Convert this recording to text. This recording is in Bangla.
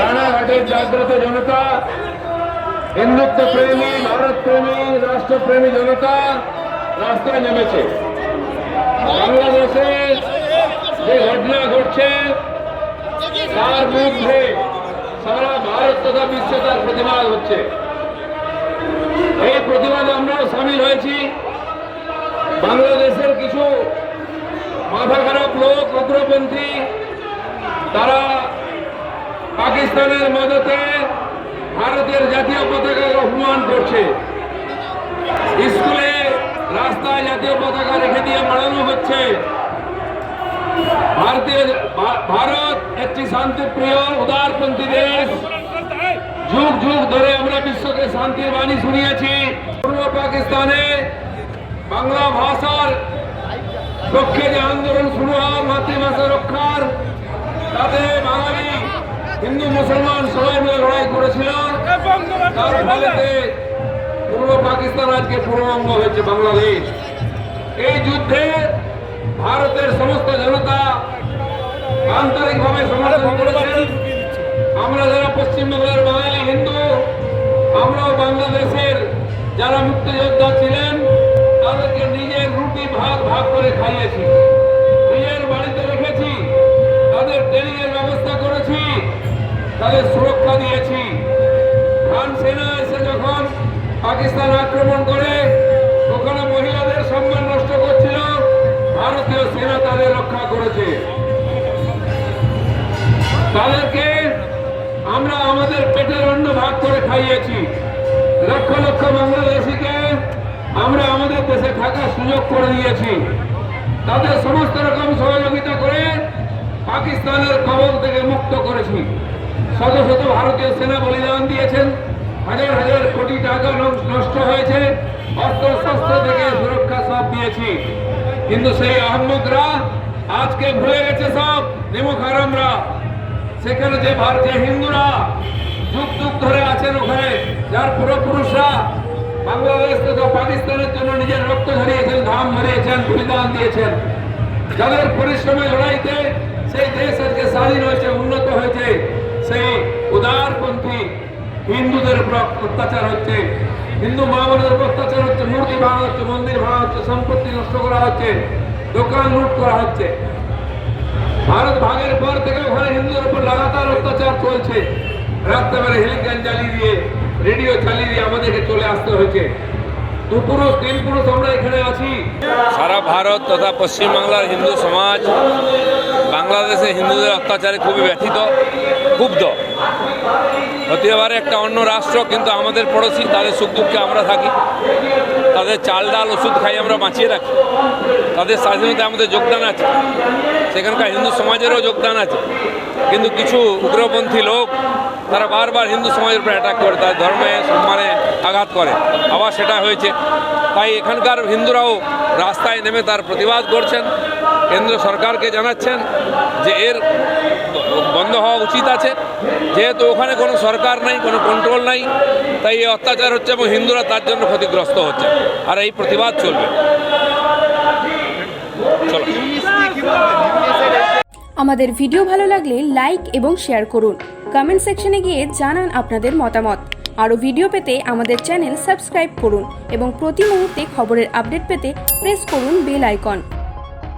রানাঘাটের জাগ্রত জনতা, হিন্দুত্ব প্রেমী, ভারত প্রেমী, রাষ্ট্রপ্রেমী জনতা রাস্তায় নেমেছে। বাংলাদেশে যে ঘটনা ঘটছে, তার মধ্যে সারা ভারত তথা বিশ্ব তার প্রতিবাদ হচ্ছে। এই প্রতিবাদে আমরাও সামিল হয়েছি। বাংলাদেশের কিছু মাথা খারাপ লোক, উগ্রপন্থী, তারা পাকিস্তানের মদতে ভারতের জাতীয় পতাকা অপমান করছে। স্কুলে রাস্তায় জাতীয় পতাকা রেখে দিয়ে মারানো হচ্ছে। ভারতীয় ভা- ভারত একটি শান্তিপ্রিয়, উদারপন্থী দেশ। যুগ যুগ ধরে আমরা বিশ্বকে শান্তির বাণী শুনিয়েছি। পূর্ব পাকিস্তানে বাংলা ভাষার পক্ষে যে আন্দোলন শুরু হয় মাতৃভাষা রক্ষার বাঙালি হিন্দু মুসলমান সবাই মিলে লড়াই করেছিল তার ফলেতে পূর্ব পাকিস্তান আজকে পূর্ববঙ্গ হয়েছে বাংলাদেশ। এই যুদ্ধে ভারতের সমস্ত জনতা আন্তরিকভাবে সমর্থন করেছেন। আমরা যারা পশ্চিমবঙ্গের বাঙালি হিন্দু, আমরাও বাংলাদেশের যারা মুক্তিযোদ্ধা ছিলেন, তাদেরকে নিজের রুটি ভাগ ভাগ করে খাইয়েছি। তাদের সুরক্ষা দিয়েছি। খান সেনা এসে যখন পাকিস্তান আক্রমণ করে ওখানে মহিলাদের সম্মান নষ্ট করছিল। ভারতীয় সেনা তাদের রক্ষা করেছে। তাদেরকে আমরা আমাদের পেটের অন্ন ভাগ করে খাইয়েছি। লক্ষ লক্ষ বাংলাদেশিকে আমরা আমাদের দেশে থাকার সুযোগ করে দিয়েছি। তাদের সমস্ত রকম সহযোগিতা করে পাকিস্তানের কবল থেকে মুক্ত করেছি। শত শত ভারতীয় সেনা বলিদান দিয়েছেন। হাজার হাজার কোটি টাকা নষ্ট হয়েছে। অস্ত্র শস্ত্র থেকে সুরক্ষা সব দিয়েছি। কিন্তু সেই আহম্মদরা আজকে ভুলে গেছে সব। নিমুখ আরামরা সেখানে যে ভারতীয় হিন্দুরা যুগ যুগ ধরে আছেন ওখানে, যার পূর্বপুরুষরা বাংলাদেশ তথা পাকিস্তানের জন্য নিজের রক্ত ঝরিয়েছেন, ঘাম ঝরিয়েছেন, বলিদান দিয়েছেন। যাদের পরিশ্রমে লড়াইতে সেই দেশ আজকে স্বাধীন হয়েছে সেই উদারপন্থী হিন্দুদের উপর অত্যাচার হচ্ছে। হিন্দু মা বোনদের উপর অত্যাচার হচ্ছে, মূর্তি ভাঙা হচ্ছে, মন্দির ভাঙা হচ্ছে, সম্পত্তি নষ্ট করা হচ্ছে, দোকান লুট করা হচ্ছে। ভারত ভাগের পর থেকে ওখানে হিন্দুদের উপর লাগাতার অত্যাচার চলছে। রাত্রেবেলা হেলিকপ্টার জ্বালিয়ে দিয়ে, রেডিও চালিয়ে দিয়ে আমাদেরকে চলে আসতে হয়েছে। সারা ভারত তথা পশ্চিমবাংলার হিন্দু সমাজ বাংলাদেশে হিন্দুদের অত্যাচারে খুবই ব্যথিত, ক্ষুব্ধ। হতে পারে একটা অন্য রাষ্ট্র, কিন্তু আমাদের পড়োশি, তাদের সুখ দুঃখে আমরা থাকি। তাদের চাল ডাল, ওষুধ খাই আমরা বাঁচিয়ে রাখি। তাদের স্বাধীনতায় আমাদের যোগদান আছে। সেখানকার হিন্দু সমাজেরও যোগদান আছে। কিন্তু কিছু উগ্রপন্থী লোক, তারা বারবার হিন্দু সমাজের উপর অ্যাটাক করে তার ধর্মে, সম্মানে আঘাত করে। আবার সেটা হয়েছে। তাই এখানকার হিন্দুরাও রাস্তায় নেমে তার প্রতিবাদ করছেন। কেন্দ্র সরকারকে জানাচ্ছেন যে এর বন্ধ হওয়া উচিত আছে। যেহেতু ওখানে কোনো সরকার নাই, কোনো কন্ট্রোল নাই, তাই এই অত্যাচার হচ্ছে এবং হিন্দুরা তার জন্য ক্ষতিগ্রস্ত হচ্ছে। আর এই প্রতিবাদ চলবে। চলো। আমাদের ভিডিও ভালো লাগলে লাইক এবং শেয়ার করুন। কমেন্ট সেকশনে গিয়ে জানান আপনাদের মতামত। আরও ভিডিও পেতে আমাদের চ্যানেল সাবস্ক্রাইব করুন এবং প্রতি মুহূর্তে খবরের আপডেট পেতে প্রেস করুন বেল আইকন